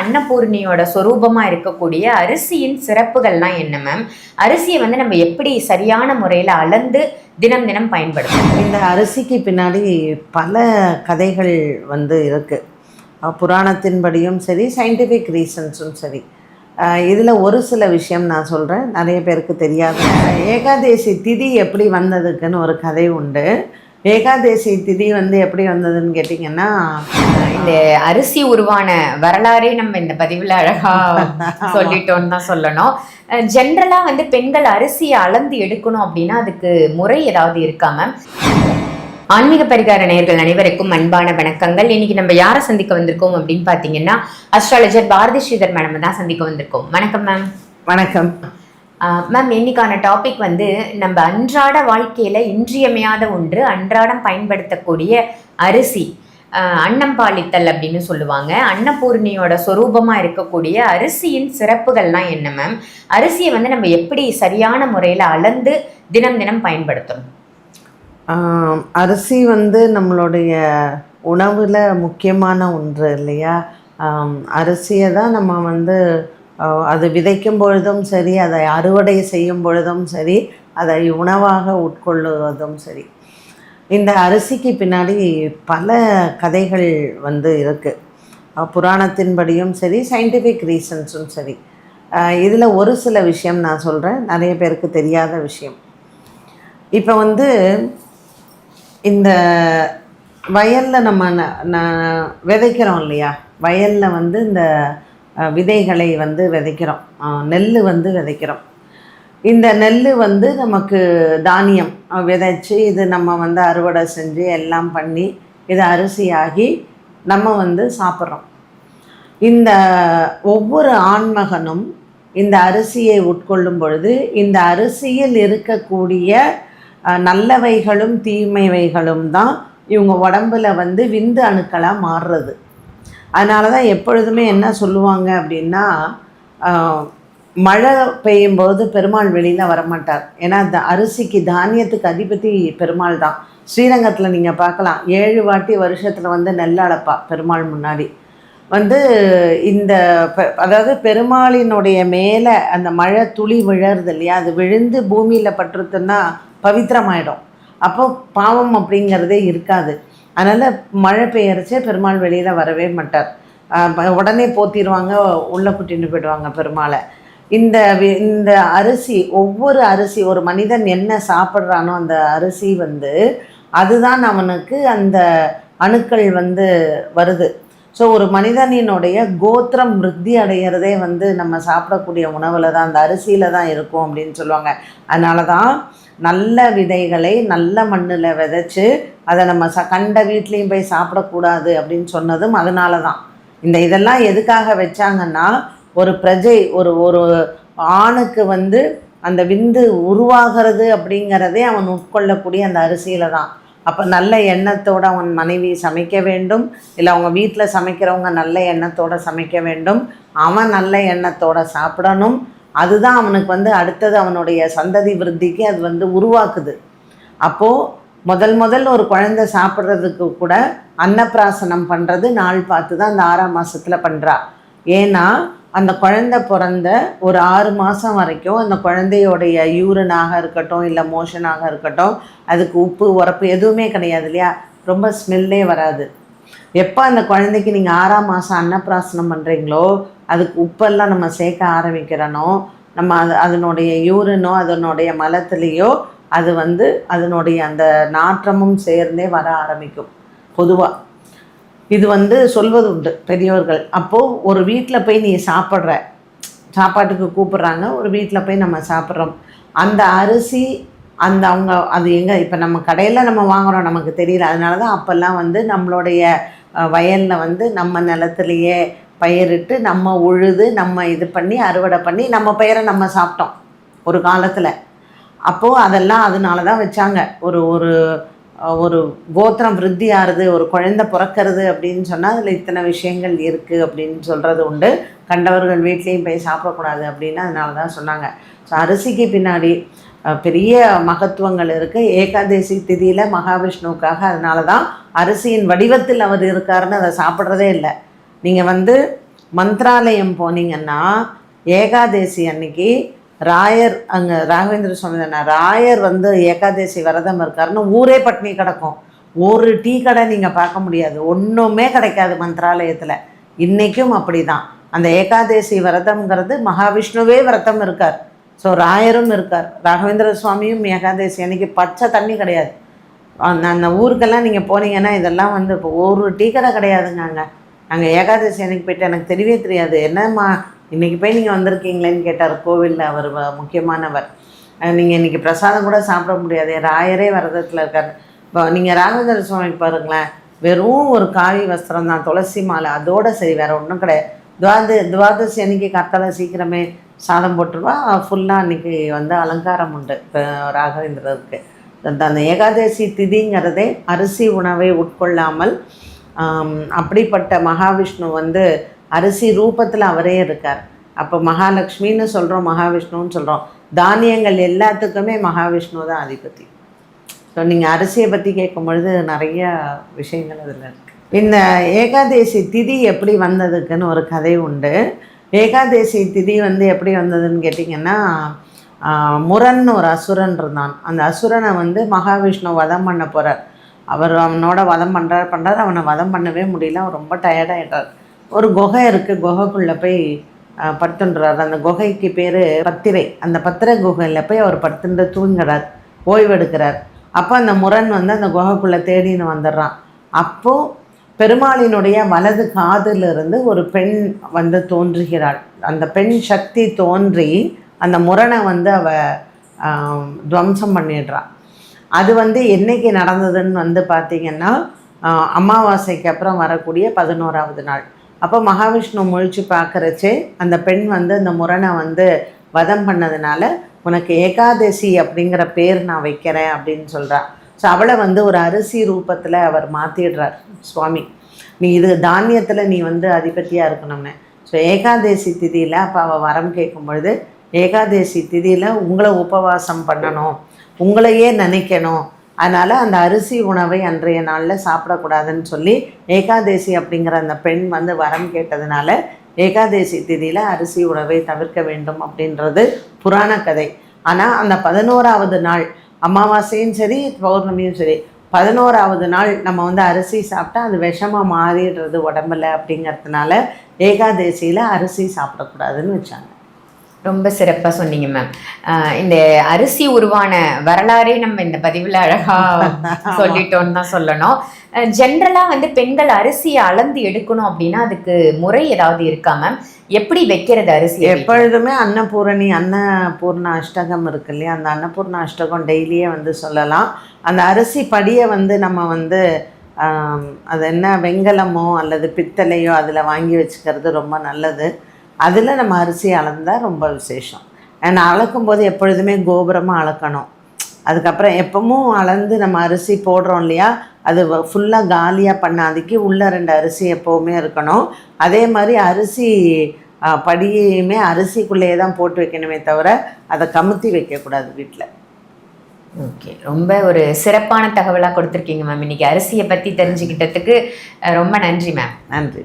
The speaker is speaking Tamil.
அன்னபூர்ணியோட சொரூபமாக இருக்கக்கூடிய அரிசியின் சிறப்புகள்லாம் என்ன மேம் அரிசியை வந்து நம்ம எப்படி சரியான முறையில் அளந்து தினம் தினம் பயன்படுத்தணும் இந்த அரிசிக்கு பின்னாடி பல கதைகள் வந்து இருக்குது புராணத்தின்படியும் சரி சயின்டிஃபிக் ரீசன்ஸும் சரி. இதில் ஒரு சில விஷயம் நான் சொல்கிறேன் நிறைய பேருக்கு தெரியாது. ஏகாதேசி திதி எப்படி வந்ததுக்குன்னு ஒரு கதை உண்டு. ஏகாதேசி திதி வந்து எப்படி வந்ததுன்னு கேட்டிங்கன்னா இந்த அரிசி உருவான வரலாறே நம்ம இந்த பதிவுல அழகா சொல்லிட்டோம்னு தான் சொல்லணும். ஜென்ரலா வந்து பெண்கள் அரிசியை அளந்து எடுக்கணும் அப்படின்னா அதுக்கு முறை ஏதாவது இருக்கா மேம் ஆன்மீக பரிகார நேயர்கள் அனைவருக்கும் அன்பான வணக்கங்கள். இன்னைக்கு நம்ம யாரை சந்திக்க வந்திருக்கோம் அப்படின்னு பாத்தீங்கன்னா அஸ்ட்ராலஜர் பாரதி ஸ்ரீதர் மேடம் தான் சந்திக்க வந்திருக்கோம். வணக்கம் மேம் வணக்கம். மேம் இன்னைக்கான டாபிக் வந்து நம்ம அன்றாட வாழ்க்கையில் இன்றியமையாத ஒன்று அன்றாடம் பயன்படுத்தக்கூடிய அரிசி. அன்னம் பாலித்தல் அப்படின்னு சொல்லுவாங்க. அன்னபூர்ணியோட சொரூபமாக இருக்கக்கூடிய அரிசியின் சிறப்புகள்லாம் என்ன மேம் அரிசியை வந்து நம்ம எப்படி சரியான முறையில் அளந்து தினம் தினம் பயன்படுத்தணும்? அரிசி வந்து நம்மளுடைய உணவில் முக்கியமான ஒன்று இல்லையா? அரிசியை தான் நம்ம வந்து அது விதைக்கும் பொழுதும் சரி அதை அறுவடை செய்யும் பொழுதும் சரி அதை உணவாக உட்கொள்ளுவதும் சரி. இந்த அரிசிக்கு பின்னாடி பல கதைகள் வந்து இருக்குது புராணத்தின்படியும் சரி சயின்டிஃபிக் ரீசன்ஸும் சரி. இதில் ஒரு சில விஷயம் நான் சொல்கிறேன் நிறைய பேருக்கு தெரியாத விஷயம். இப்போ வந்து இந்த வயலில் நம்ம ந- விதைக்கிறோம் இல்லையா? வயலில் வந்து இந்த விதைகளை வந்து விதைக்கிறோம். நெல் வந்து விதைக்கிறோம். இந்த நெல் வந்து நமக்கு தானியம். விதைச்சி இது நம்ம வந்து அறுவடை செஞ்சு எல்லாம் பண்ணி இது அரிசியாகி நம்ம வந்து சாப்பிட்றோம். இந்த ஒவ்வொரு ஆண்மகனும் இந்த அரிசியை உட்கொள்ளும் பொழுது இந்த அரிசியில் இருக்கக்கூடிய நல்லவைகளும் தீமைவைகளும் தான் இவங்க உடம்புல வந்து விந்து அணுக்களாக மாறுறது. அதனால தான் எப்பொழுதுமே என்ன சொல்லுவாங்க அப்படின்னா மழை மழை பெய்யும்போது பெருமாள் வெளியில் வரமாட்டார். ஏன்னா அந்த அரிசிக்கு தானியத்துக்கு அதிபதி பெருமாள் தான். ஸ்ரீரங்கத்தில் நீங்கள் பார்க்கலாம். ஏழு வாட்டி வருஷத்தில் வந்து நெல் அளப்பா பெருமாள் முன்னாடி. வந்து இந்த பெ- அதாவது பெருமாளினுடைய மேலே அந்த மழை துளி விழறது இல்லையா? அது விழுந்து பூமியில் பட்டுருதுன்னா பவித்திரமாயிடும். அப்போ பாவம் அப்படிங்கிறதே இருக்காது. அதனால் மழை பெய்யறச்சே பெருமாள் வெளியில் வரவே மாட்டார். உடனே போத்திடுவாங்க உள்ளே கூட்டின்னு போயிடுவாங்க பெருமாளை. இந்த வி- இந்த அரிசி ஒவ்வொரு அரிசி ஒரு மனிதன் என்ன சாப்பிட்றானோ அந்த அரிசி வந்து அதுதான் அவனுக்கு அந்த அணுக்கள் வந்து வருது. ஸோ ஒரு மனிதனினுடைய கோத்திரம் விருத்தி அடைகிறதே வந்து நம்ம சாப்பிடக்கூடிய உணவில் தான் அந்த அரிசியில் தான் இருக்கும் அப்படின்னு சொல்லுவாங்க. அதனால தான் நல்ல விதைகளை நல்ல மண்ணில் விதைச்சி அதை நம்ம ச கண்ட வீட்லேயும் போய் சாப்பிடக்கூடாது அப்படின்னு சொன்னதும் அதனால தான் இந்த இதெல்லாம் எதுக்காக வச்சாங்கன்னா ஒரு பிரஜை ஒரு ஒரு ஆணுக்கு வந்து அந்த விந்து உருவாகிறது அப்படிங்கிறதே அவன் உட்கொள்ளக்கூடிய அந்த அரிசியில் தான் அப்போ நல்ல எண்ணத்தோடு அவன் மனைவி சமைக்க வேண்டும். இல்லை அவங்க வீட்டில் சமைக்கிறவங்க நல்ல எண்ணத்தோடு சமைக்க வேண்டும். அவன் நல்ல எண்ணத்தோடு சாப்பிடணும். அதுதான் அவனுக்கு வந்து அடுத்தது அவனுடைய சந்ததி விருத்திக்கு அது வந்து உருவாக்குது. அப்போது முதல் முதல்ல ஒரு குழந்தை சாப்பிட்றதுக்கு கூட அன்னப்பிராசனம் பண்ணுறது நாள் பார்த்து தான் அந்த ஆறாம் மாதத்தில் பண்ணுறா ஏன்னா அந்த குழந்தை பிறந்த ஒரு ஆறு மாதம் வரைக்கும் அந்த குழந்தையோடைய யூரினாக இருக்கட்டும் இல்லை மோஷனாக இருக்கட்டும் அதுக்கு உப்பு உரப்பு எதுவுமே கிடையாது இல்லையா? ரொம்ப ஸ்மெல்லே வராது. எப்போ அந்த குழந்தைக்கு நீங்கள் ஆறாம் மாதம் அன்னப்பிராசனம் பண்ணுறீங்களோ அதுக்கு உப்பெல்லாம் நம்ம சேர்க்க ஆரம்பிக்கிறனோ நம்ம அது அதனுடைய யூரினோ அதனுடைய மலத்துலேயோ அது வந்து அதனுடைய அந்த நாற்றமும் சேர்ந்தே வர ஆரம்பிக்கும் பொதுவாக இது வந்து சொல்வது உண்டு பெரியவர்கள் அப்போது ஒரு வீட்டில் போய் நீ சாப்பிட்ற சாப்பாட்டுக்கு கூப்பிட்றாங்க ஒரு வீட்டில் போய் நம்ம சாப்பிட்றோம். அந்த அரிசி அந்த அவங்க அது எங்கே இப்போ நம்ம கடையில் நம்ம வாங்குறோம் நமக்கு தெரியல. அதனால தான் அப்போல்லாம் வந்து நம்மளுடைய வயலில் வந்து நம்ம நிலத்துலையே பயிரிட்டு நம்ம உழுது நம்ம இது பண்ணி அறுவடை பண்ணி நம்ம பயிரை நம்ம சாப்பிட்டோம். ஒரு காலத்தில். அப்போது அதெல்லாம் அதனால தான் வச்சாங்க. ஒரு ஒரு ஒரு கோத்திரம் விருத்தி ஆறுது ஒரு குழந்தை பிறக்கிறது அப்படின்னு சொன்னால் அதில் இத்தனை விஷயங்கள் இருக்குது அப்படின்னு சொல்கிறது உண்டு. கண்டவர்கள் வீட்லேயும் போய் சாப்பிடக்கூடாது அப்படின்னு அதனால தான் சொன்னாங்க. ஸோ அரிசிக்கு பின்னாடி பெரிய மகத்துவங்கள் இருக்குது ஏகாதசி திதியில் மகாவிஷ்ணுவுக்காக அதனால தான் அரிசியின் வடிவத்தில் அவர் இருக்காருன்னு அதை சாப்பிட்றதே இல்லை. நீங்கள் வந்து மந்த்ராலயம் போனீங்கன்னா ஏகாதேசி அன்னைக்கு ராயர் அங்கே ராகவேந்திர சுவாமி தானே ராயர் வந்து ஏகாதேசி விரதம் இருக்காருன்னு ஊரே பட்னி கிடக்கும். ஒரு டீ கடை நீங்கள் பார்க்க முடியாது. ஒன்றுமே கிடைக்காது மந்திராலயத்தில். இன்றைக்கும் அப்படி தான் அந்த ஏகாதேசி விரதம்ங்கிறது மகாவிஷ்ணுவே விரதம் இருக்கார். ஸோ ராயரும் இருக்கார். ராகவேந்திர சுவாமியும் ஏகாதேசி அன்னைக்கு பச்சை தண்ணி கிடையாது. அந்த அந்த ஊருக்கெல்லாம் நீங்கள் போனீங்கன்னா இதெல்லாம் வந்து இப்போ ஒரு டீ கடை கிடையாதுங்க அங்கே. நாங்கள் ஏகாதசி அன்னைக்கு போயிட்டு எனக்கு தெரியவே தெரியாது. என்னம்மா இன்றைக்கி போய் நீங்கள் வந்திருக்கீங்களேன்னு கேட்டார். கோவிலில் அவர் வ- முக்கியமானவர். நீங்கள் இன்றைக்கி பிரசாதம் கூட சாப்பிட முடியாது. ராயரே விரதத்தில் இருக்கார். இப்போ நீங்கள் ராகவேந்திர சுவாமி பாருங்களேன். வெறும் ஒரு காவி வஸ்திரம் தான். துளசி மாலை. அதோட சரி வேறு ஒன்றும் கிடையாது. துவாத துவாதசி அன்னைக்கு கர்த்தால சீக்கிரமே சாதம் போட்டுருவா. ஃபுல்லாக அன்றைக்கி வந்து அலங்காரம் உண்டு இப்போ ராகவேந்திரருக்கு. அந்த அந்த ஏகாதசி திதிங்கிறதே அரிசி உணவை உட்கொள்ளாமல் அப்படிப்பட்ட மகாவிஷ்ணு வந்து அரிசி ரூபத்தில் அவரே இருக்கார். அப்போ மகாலட்சுமின்னு சொல்கிறோம் மகாவிஷ்ணுன்னு சொல்கிறோம் தானியங்கள் எல்லாத்துக்குமே மகாவிஷ்ணு தான் அதிபதி. ஸோ நீங்கள் அரிசியை பற்றி கேட்கும் பொழுது நிறைய விஷயங்கள் அதில் இருக்குது இந்த ஏகாதேசி திதி எப்படி வந்ததுக்குன்னு ஒரு கதை உண்டு. ஏகாதேசி திதி வந்து எப்படி வந்ததுன்னு கேட்டிங்கன்னா முரன் ஒரு அசுரன் இருந்தான். அந்த அசுரனை வந்து மகாவிஷ்ணு வதம் பண்ண போகிறார் அவர் அவனோட வதம் பண்ணுறார் பண்ணுறாரு அவனை வதம் பண்ணவே முடியல. அவன் ரொம்ப டயர்டாகிட்டார் ஒரு குகை இருக்குது குகைக்குள்ளே போய் படுத்துன்றார். அந்த குகைக்கு பேர் பத்திரை. அந்த பத்திரை குகையில் போய் அவர் படுத்துட்டு தூங்குறார். ஓய்வெடுக்கிறார் அப்போ அந்த முரண் வந்து அந்த குகைக்குள்ளே தேடின்னு வந்துடுறான். அப்போது பெருமாளினுடைய வலது காதிலிருந்து ஒரு பெண் வந்து தோன்றுகிறாள். அந்த பெண் சக்தி தோன்றி அந்த முரணை வந்து அவ துவம்சம் பண்ணிடுறான் அது வந்து என்னைக்கு நடந்ததுன்னு வந்து பார்த்திங்கன்னா அமாவாசைக்கு அப்புறம் வரக்கூடிய பதினோராவது நாள். அப்போ மகாவிஷ்ணு முழிச்சு பார்க்குறச்சே அந்த பெண் வந்து அந்த முரணை வந்து வதம் பண்ணதுனால உனக்கு ஏகாதசி அப்படிங்கிற பேர் நான் வைக்கிறேன் அப்படின்னு சொல்கிறாள் ஸோ அவளை வந்து ஒரு அரிசி ரூபத்தில் அவர் மாற்றிடுறார் சுவாமி. நீ இது தானியத்தில் நீ வந்து அதிபதியாக இருக்கணும்னு. ஸோ ஏகாதசி திதியில் அப்போ அவள் வரம் கேட்கும் பொழுது ஏகாதசி திதியில் உங்களை உபவாசம் பண்ணணும். உங்களையே நினைக்கணும். அதனால் அந்த அரிசி உணவை அன்றைய நாளில் சாப்பிடக்கூடாதுன்னு சொல்லி ஏகாதேசி அப்படிங்கிற அந்த பெண் வந்து வரம் கேட்டதுனால ஏகாதேசி திதியில் அரிசி உணவை தவிர்க்க வேண்டும் அப்படின்றது புராண கதை. ஆனால் அந்த பதினோராவது நாள் அமாவாசையும் சரி பௌர்ணமியும் சரி பதினோராவது நாள் நம்ம வந்து அரிசி சாப்பிட்டா அது விஷமாக மாறிடுறது உடம்புல அப்படிங்கிறதுனால ஏகாதேசியில் அரிசி சாப்பிடக்கூடாதுன்னு வச்சாங்க. ரொம்ப சிறப்பா சொன்னீங்க மேம் இந்த அரிசி உருவான வரலாறே நம்ம இந்த பதிவுல அழகா சொல்லிட்டோம்னு தான் சொல்லணும். ஜென்ரலா வந்து பெண்கள் அரிசியை அளந்து எடுக்கணும் அப்படின்னா அதுக்கு முறை ஏதாவது இருக்கா மேம் எப்படி வைக்கிறது அரிசி எப்பொழுதுமே அன்னபூரணி அன்னபூர்ண அஷ்டகம் இருக்கு இல்லையா? அந்த அன்னபூர்ண அஷ்டகம் டெய்லியே வந்து சொல்லலாம். அந்த அரிசி படியை வந்து நம்ம வந்து அது என்ன வெங்கலமோ அல்லது பித்தளையோ அதில் வாங்கி வச்சுக்கிறது ரொம்ப நல்லது. அதில் நம்ம அரிசி அளந்தால் ரொம்ப விசேஷம். ஏன்னா அளக்கும்போது எப்பொழுதுமே கோபுரமாக அளக்கணும். அதுக்கப்புறம் எப்பவும் அளந்து நம்ம அரிசி போடுறோம் இல்லையா? அது ஃபுல்லாக காலியாக பண்ணாதிக்கு உள்ளே ரெண்டு அரிசி எப்போவுமே இருக்கணும். அதே மாதிரி அரிசி படியுமே அரிசிக்குள்ளேயே தான் போட்டு வைக்கணுமே தவிர அதை கமுத்தி வைக்கக்கூடாது வீட்டில் ஓகே. ரொம்ப ஒரு சிறப்பான தகவலா கொடுத்துருக்கீங்க மேம். இன்னைக்கு அரிசியை பத்தி தெரிஞ்சுக்கிட்டதுக்கு ரொம்ப நன்றி மேம். நன்றி.